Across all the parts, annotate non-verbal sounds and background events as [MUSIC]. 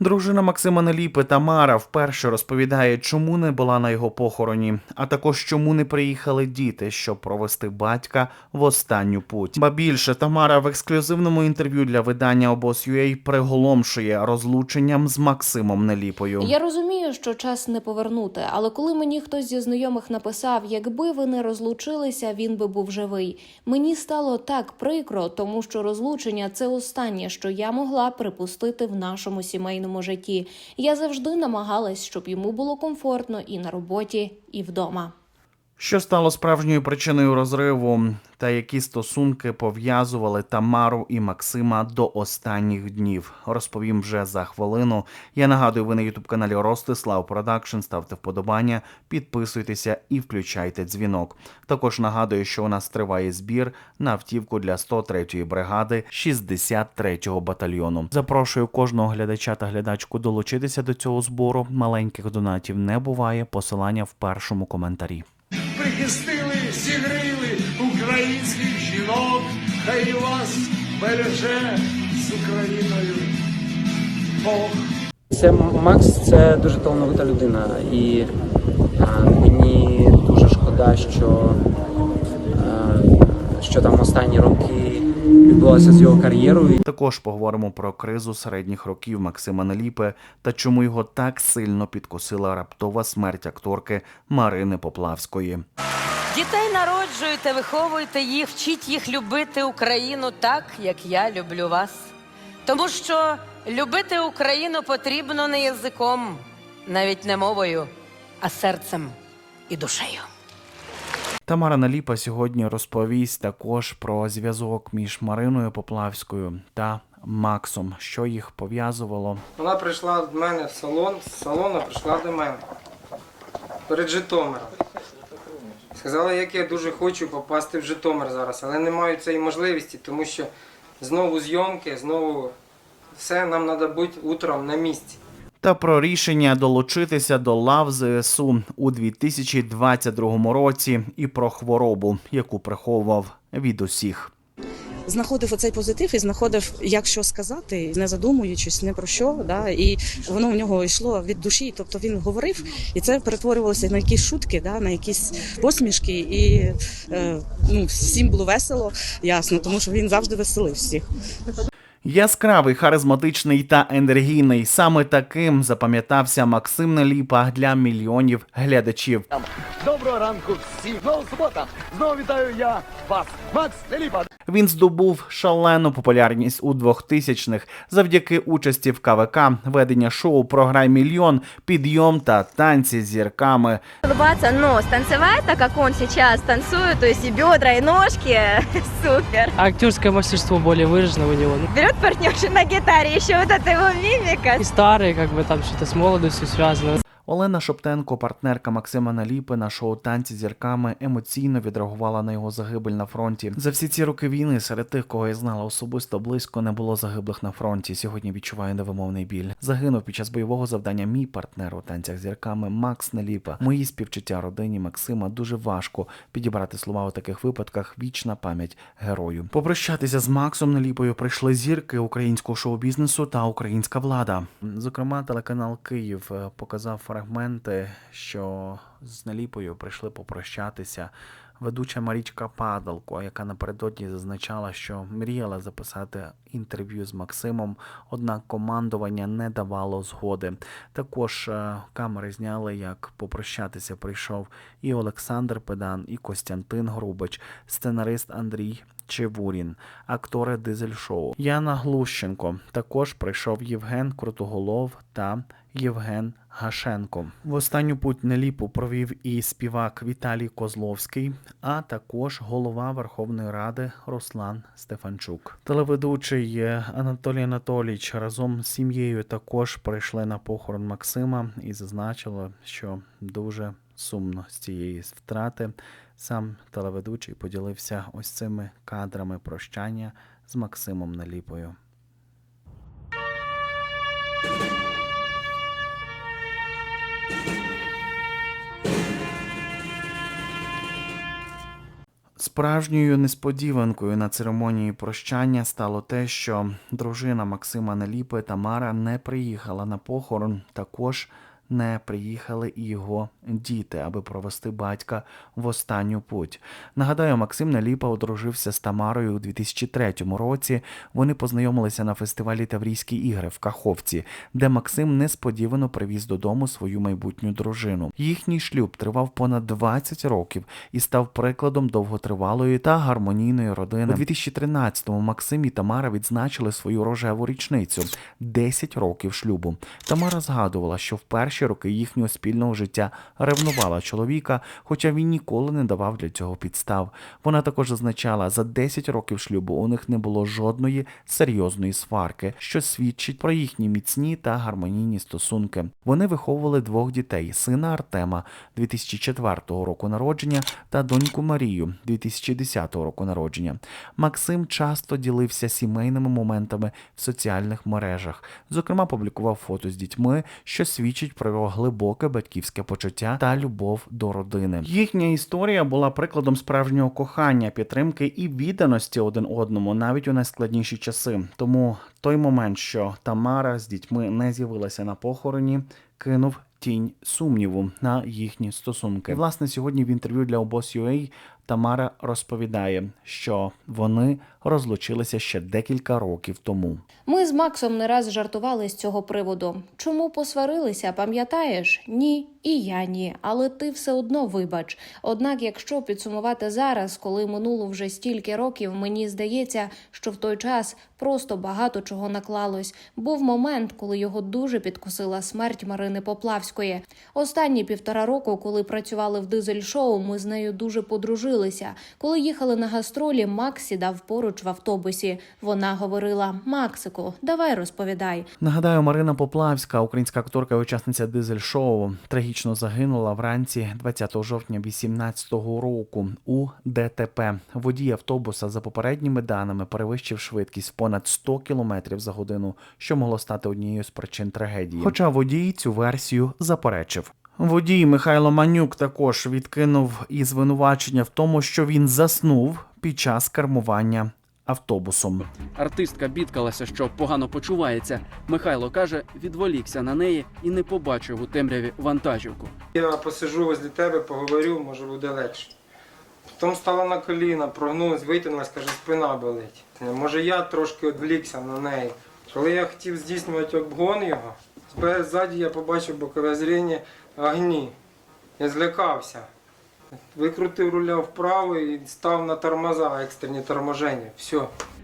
Дружина Максима Неліпи Тамара вперше розповідає, чому не була на його похороні, а також чому не приїхали діти, щоб провести батька в останню путь. Ба більше Тамара в ексклюзивному інтерв'ю для видання обоз.ua приголомшує розлученням з Максимом Неліпою. Я розумію, що час не повернути, але коли мені хтось зі знайомих написав, якби ви не розлучилися, він би був живий. Мені стало так прикро, тому що розлучення це останнє, що я могла припустити в нашому сімейному житті. Я завжди намагалась, щоб йому було комфортно і на роботі, і вдома. Що стало справжньою причиною розриву, та які стосунки пов'язували Тамару і Максима до останніх днів, розповім вже за хвилину. Я нагадую, ви на ютуб каналі Ростислав Продакшн. Ставте вподобання, підписуйтеся і включайте дзвінок. Також нагадую, що у нас триває збір на автівку для 103-ї бригади 63-го батальйону. Запрошую кожного глядача та глядачку долучитися до цього збору. Маленьких донатів не буває. Посилання в першому коментарі. Прихистили, зігріли українських жінок, хай вас береже з Україною Бог. Це Макс це дуже талановита людина, і а, мені дуже шкода, що, а, що там останні роки відбулося з його кар'єрою. Також поговоримо про кризу середніх років Максима Неліпи та чому його так сильно підкосила раптова смерть акторки Марини Поплавської. Дітей народжуйте, виховуйте їх, вчіть їх любити Україну так, як я люблю вас. Тому що любити Україну потрібно не язиком, навіть не мовою, а серцем і душею. Тамара Наліпа сьогодні розповість також про зв'язок між Мариною Поплавською та Максом, що їх пов'язувало. Вона прийшла до мене в салон, з салону прийшла до мене перед Житомиром. Сказала, як я дуже хочу попасти в Житомир зараз, але не маю цієї можливості, тому що знову зйомки, знову все нам треба бути утром на місці. Та про рішення долучитися до лав ЗСУ у 2022 році і про хворобу, яку приховував від усіх. знаходив оцей позитив і знаходив, як що сказати, не задумуючись не про що. Да, і воно в нього йшло від душі. Тобто він говорив, і це перетворювалося на якісь шутки, да, на якісь посмішки, і е, ну, всім було весело, ясно, тому що він завжди веселив всіх. Яскравий, харизматичний та енергійний. Саме таким запам'ятався Максим Неліпа для мільйонів глядачів. Доброго ранку всім. Знову субота. Знову вітаю я вас, Макс Неліпа. Він здобув шалену популярність у 2000-х завдяки участі в КВК, ведення шоу Програй мільйон, підйом та танці з зірками. улыбаться, но станцевать так, как он сейчас танцует, то есть и бедра, и ножки, [LAUGHS] супер. Актерское мастерство более выражено у него. Ну, Берет партнерша на гитаре, еще вот эта его мимика. И старые, как бы там что-то с молодостью связано. Олена Шоптенко, партнерка Максима Наліпи на шоу Танці зірками, емоційно відреагувала на його загибель на фронті. За всі ці роки війни серед тих, кого я знала особисто близько, не було загиблих на фронті. Сьогодні відчуваю невимовний біль. Загинув під час бойового завдання мій партнер у танцях зірками Макс Неліпа. Мої співчуття родині Максима дуже важко підібрати слова у таких випадках. Вічна пам'ять герою. Попрощатися з Максом Неліпою прийшли зірки українського шоу-бізнесу та українська влада. Зокрема, телеканал Київ показав фрагменти, що з Неліпою прийшли попрощатися. Ведуча Марічка Падалко, яка напередодні зазначала, що мріяла записати інтерв'ю з Максимом, однак командування не давало згоди. Також е, камери зняли, як попрощатися прийшов і Олександр Педан, і Костянтин Грубич, сценарист Андрій Чевурін, актори дизель-шоу. Яна Глущенко. Також прийшов Євген Крутоголов та Євген Гашенко. В останню путь Неліпу провів і співак Віталій Козловський, а також голова Верховної Ради Руслан Стефанчук. Телеведучий Анатолій Анатолійович разом з сім'єю також прийшли на похорон Максима і зазначило, що дуже сумно з цієї втрати. Сам телеведучий поділився ось цими кадрами прощання з Максимом Наліпою. Справжньою несподіванкою на церемонії прощання стало те, що дружина Максима Неліпи Тамара не приїхала на похорон. Також не приїхали його діти, аби провести батька в останню путь. Нагадаю, Максим Неліпа одружився з Тамарою у 2003 році. Вони познайомилися на фестивалі Таврійські ігри в Каховці, де Максим несподівано привіз додому свою майбутню дружину. Їхній шлюб тривав понад 20 років і став прикладом довготривалої та гармонійної родини. У 2013-му Максим і Тамара відзначили свою рожеву річницю 10 років шлюбу. Тамара згадувала, що в перші роки їхнього спільного життя ревнувала чоловіка, хоча він ніколи не давав для цього підстав. Вона також зазначала, за 10 років шлюбу у них не було жодної серйозної сварки, що свідчить про їхні міцні та гармонійні стосунки. Вони виховували двох дітей: сина Артема 2004 року народження та доньку Марію 2010 року народження. Максим часто ділився сімейними моментами в соціальних мережах. Зокрема, публікував фото з дітьми, що свідчить про його глибоке батьківське почуття та любов до родини. Їхня історія була прикладом справжнього кохання, підтримки і відданості один одному навіть у найскладніші часи. Тому той момент, що Тамара з дітьми не з'явилася на похороні, кинув. Тінь сумніву на їхні стосунки. І, власне, сьогодні в інтерв'ю для обоз.ua Тамара розповідає, що вони розлучилися ще декілька років тому. Ми з Максом не раз жартували з цього приводу. Чому посварилися, пам'ятаєш? Ні, і я ні. Але ти все одно вибач. Однак, якщо підсумувати зараз, коли минуло вже стільки років, мені здається, що в той час просто багато чого наклалось. Був момент, коли його дуже підкусила смерть Марини Поплавської. Останні півтора року, коли працювали в дизель-шоу, ми з нею дуже подружилися. Коли їхали на гастролі, Макс сідав поруч в автобусі. Вона говорила: Максику, давай розповідай. Нагадаю, Марина Поплавська, українська акторка і учасниця дизель-шоу, трагічно загинула вранці 20 жовтня 2018 року у ДТП. Водій автобуса за попередніми даними перевищив швидкість понад 100 км за годину, що могло стати однією з причин трагедії. Хоча водій цю версію заперечив. Водій Михайло Манюк також відкинув і звинувачення в тому, що він заснув під час кермування автобусом. Артистка бідкалася, що погано почувається. Михайло каже, відволікся на неї і не побачив у темряві вантажівку. Я посижу возле тебе, поговорю, може буде легше. Потім стала на коліна, прогнулась, витягнулась, каже, спина болить. Може я трошки відвлікся на неї. Коли я хотів здійснювати обгон його, ззаді я побачив бокове зріння огні. Я злякався. Викрутив руля вправо і став на тормоза, екстрені торможення. Все.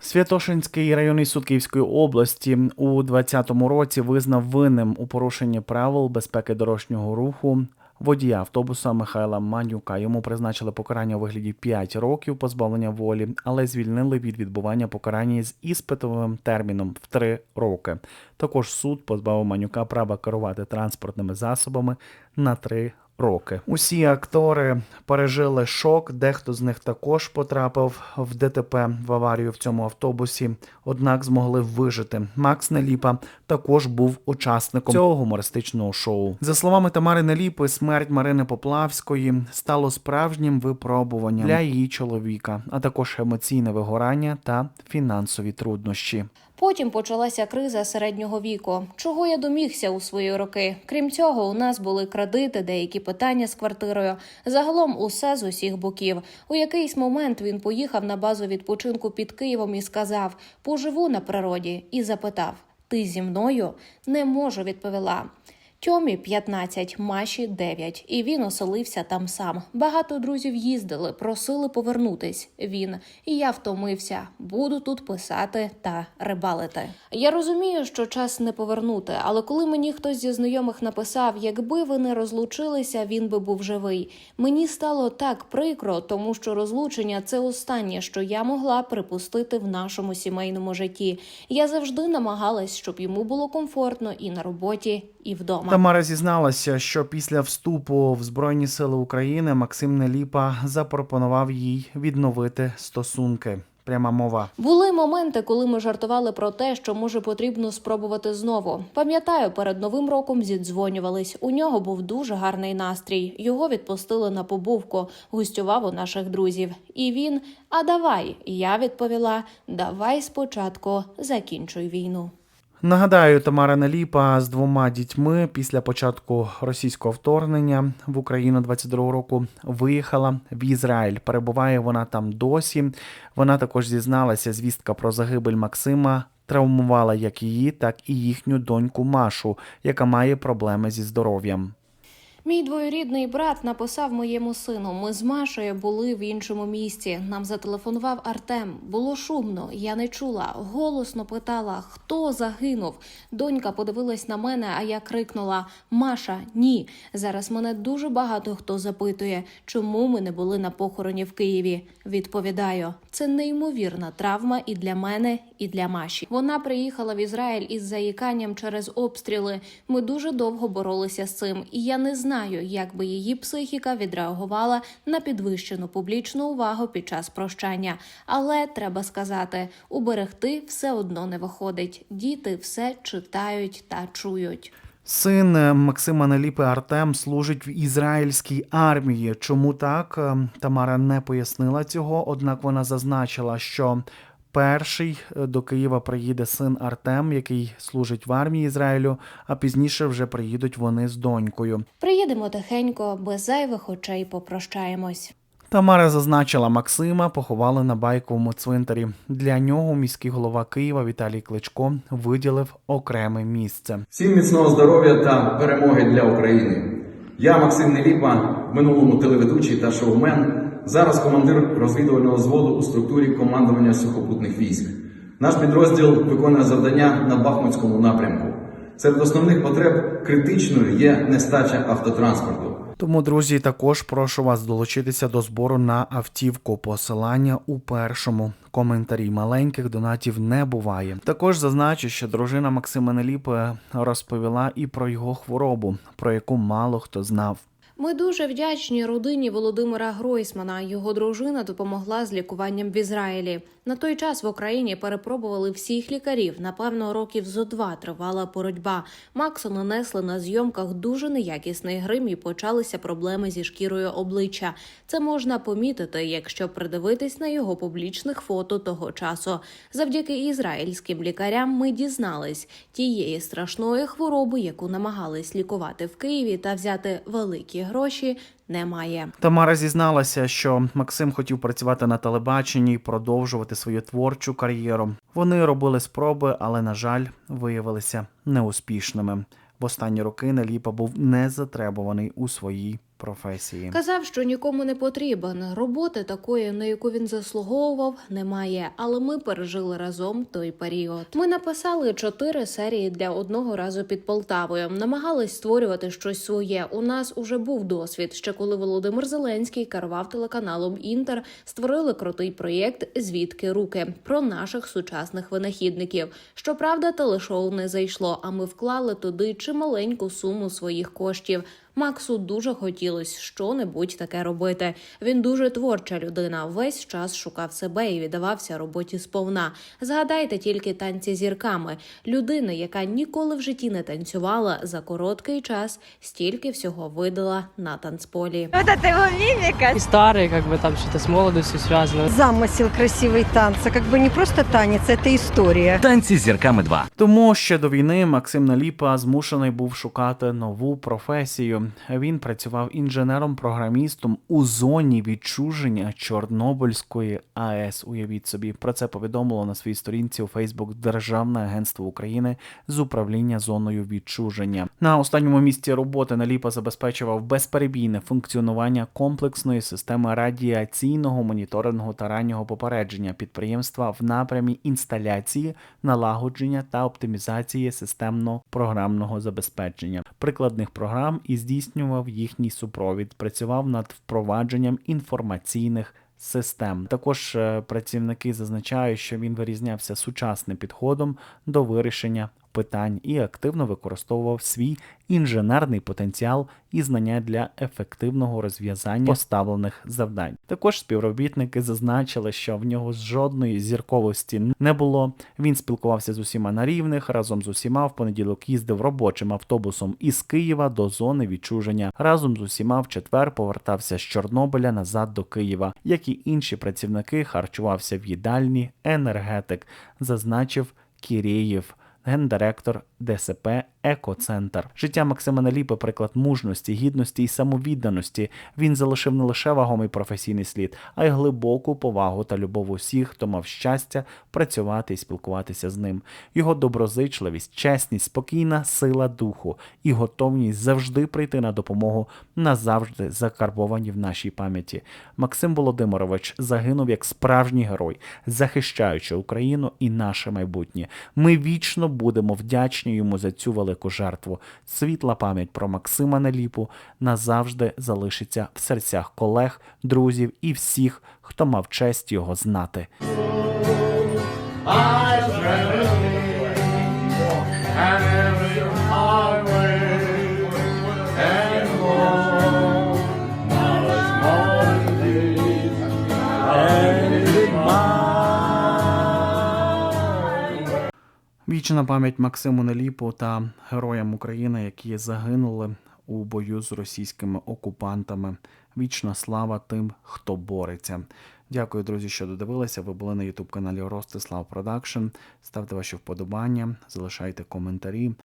Святошинський районний суд Київської області у 2020 році визнав винним у порушенні правил безпеки дорожнього руху водія автобуса Михайла Манюка. Йому призначили покарання у вигляді 5 років позбавлення волі, але звільнили від відбування покарання з іспитовим терміном в 3 роки. Також суд позбавив Манюка права керувати транспортними засобами на 3 роки. Усі актори пережили шок. Дехто з них також потрапив в ДТП в аварію в цьому автобусі, однак змогли вижити. Макс Неліпа також був учасником цього гумористичного шоу. За словами Тамари Неліпи, смерть Марини Поплавської стало справжнім випробуванням для її чоловіка, а також емоційне вигорання та фінансові труднощі. Потім почалася криза середнього віку. Чого я домігся у свої роки? Крім цього, у нас були кредити, деякі питання з квартирою. Загалом усе з усіх боків. У якийсь момент він поїхав на базу відпочинку під Києвом і сказав: поживу на природі, і запитав: Ти зі мною? Не можу, відповіла. Тьомі 15, Маші 9, і він оселився там сам. Багато друзів їздили, просили повернутись. Він і я втомився. Буду тут писати та рибалити. Я розумію, що час не повернути, але коли мені хтось зі знайомих написав, якби ви не розлучилися, він би був живий. Мені стало так прикро, тому що розлучення це останнє, що я могла припустити в нашому сімейному житті. Я завжди намагалась, щоб йому було комфортно і на роботі, і вдома. Тамара зізналася, що після вступу в Збройні Сили України Максим Неліпа запропонував їй відновити стосунки. Пряма мова. Були моменти, коли ми жартували про те, що може потрібно спробувати знову. Пам'ятаю, перед новим роком зідзвонювались. У нього був дуже гарний настрій. Його відпустили на побувку, гостював у наших друзів. І він: А давай. Я відповіла: Давай спочатку закінчуй війну. Нагадаю, Тамара Наліпа з двома дітьми після початку російського вторгнення в Україну 22 року виїхала в Ізраїль. Перебуває вона там досі. Вона також зізналася, звістка про загибель Максима травмувала як її, так і їхню доньку Машу, яка має проблеми зі здоров'ям. Мій двоюрідний брат написав моєму сину. Ми з Машею були в іншому місті. Нам зателефонував Артем. Було шумно, я не чула. Голосно питала, хто загинув. Донька подивилась на мене, а я крикнула: Маша, ні. Зараз мене дуже багато хто запитує, чому ми не були на похороні в Києві. Відповідаю, це неймовірна травма і для мене, і для Маші. Вона приїхала в Ізраїль із заїканням через обстріли. Ми дуже довго боролися з цим, і я не знаю, як би її психіка відреагувала на підвищену публічну увагу під час прощання. Але треба сказати, уберегти все одно не виходить. Діти все читають та чують. Син е, Максима Наліпи Артем служить в ізраїльській армії. Чому так? Е, Тамара не пояснила цього, однак вона зазначила, що перший е, до Києва приїде син Артем, який служить в армії Ізраїлю, а пізніше вже приїдуть вони з донькою. Приїдемо тихенько, без зайвих очей попрощаємось. Тамара зазначила, Максима поховали на байковому цвинтарі. Для нього міський голова Києва Віталій Кличко виділив окреме місце. Всім міцного здоров'я та перемоги для України. Я Максим Неліпа, в минулому телеведучий та шоумен. Зараз командир розвідувального зводу у структурі командування сухопутних військ. Наш підрозділ виконує завдання на Бахмутському напрямку. Серед основних потреб критичною є нестача автотранспорту. Тому, друзі, також прошу вас долучитися до збору на автівку. Посилання у першому коментарі. Маленьких донатів не буває. Також зазначу, що дружина Максима Неліпи розповіла і про його хворобу, про яку мало хто знав. Ми дуже вдячні родині Володимира Гройсмана. Його дружина допомогла з лікуванням в Ізраїлі. На той час в Україні перепробували всіх лікарів. Напевно, років зо два тривала боротьба. Максу нанесли на зйомках дуже неякісний грим і почалися проблеми зі шкірою обличчя. Це можна помітити, якщо придивитись на його публічних фото того часу. Завдяки ізраїльським лікарям ми дізнались тієї страшної хвороби, яку намагались лікувати в Києві та взяти великі гроші. Немає. Тамара зізналася, що Максим хотів працювати на телебаченні і продовжувати свою творчу кар'єру. Вони робили спроби, але, на жаль, виявилися неуспішними. В останні роки Неліпа був не затребуваний у своїй професії. Казав, що нікому не потрібен. Роботи такої, на яку він заслуговував, немає. Але ми пережили разом той період. Ми написали чотири серії для одного разу під Полтавою. Намагались створювати щось своє. У нас уже був досвід. Ще коли Володимир Зеленський керував телеканалом Інтер, створили крутий проєкт Звідки руки про наших сучасних винахідників. Щоправда, телешоу не зайшло, а ми вклали туди чималеньку суму своїх коштів. Максу дуже хотілось що-небудь таке робити. Він дуже творча людина. Весь час шукав себе і віддавався роботі сповна. Згадайте тільки танці зірками. Людина, яка ніколи в житті не танцювала, за короткий час стільки всього видала на танцполі. Вот это его мимика. И старые, как бы там что-то с молодостью связано. Замысел красивой танца, как бы не просто танец, это история. Танці з зірками 2. Тому ще до війни Максим Наліпа змушений був шукати нову професію. Він працював інженером-програмістом у зоні відчуження Чорнобильської АЕС. Уявіть собі, про це повідомило на своїй сторінці у Фейсбук Державне агентство України з управління зоною відчуження. На останньому місці роботи Наліпа забезпечував безперебійне функціонування комплексної системи радіаційного моніторингу та раннього попередження підприємства в напрямі інсталяції, налагодження та оптимізації системно-програмного забезпечення прикладних програм і здійснював їхній супровід. Працював над впровадженням інформаційних. Систем також е, працівники зазначають, що він вирізнявся сучасним підходом до вирішення питань і активно використовував свій інженерний потенціал і знання для ефективного розв'язання поставлених завдань. Також співробітники зазначили, що в нього жодної зірковості не було. Він спілкувався з усіма на рівних, разом з усіма в понеділок їздив робочим автобусом із Києва до зони відчуження. Разом з усіма в четвер повертався з Чорнобиля назад до Києва, як і інші працівники, харчувався в їдальні, енергетик, зазначив Кірєєв. Гендиректор ДСП Екоцентр. Життя Максима Наліпи приклад мужності, гідності і самовідданості. Він залишив не лише вагомий професійний слід, а й глибоку повагу та любов усіх, хто мав щастя працювати і спілкуватися з ним. Його доброзичливість, чесність, спокійна сила духу і готовність завжди прийти на допомогу назавжди закарбовані в нашій пам'яті. Максим Володимирович загинув як справжній герой, захищаючи Україну і наше майбутнє. Ми вічно будемо вдячні йому за цю велику жертву. Світла пам'ять про Максима Неліпу назавжди залишиться в серцях колег, друзів і всіх, хто мав честь його знати. Вічна пам'ять Максиму Неліпу та героям України, які загинули у бою з російськими окупантами. Вічна слава тим, хто бореться. Дякую, друзі, що додивилися. Ви були на ютуб каналі Ростислав Продакшн. Ставте ваші вподобання, залишайте коментарі.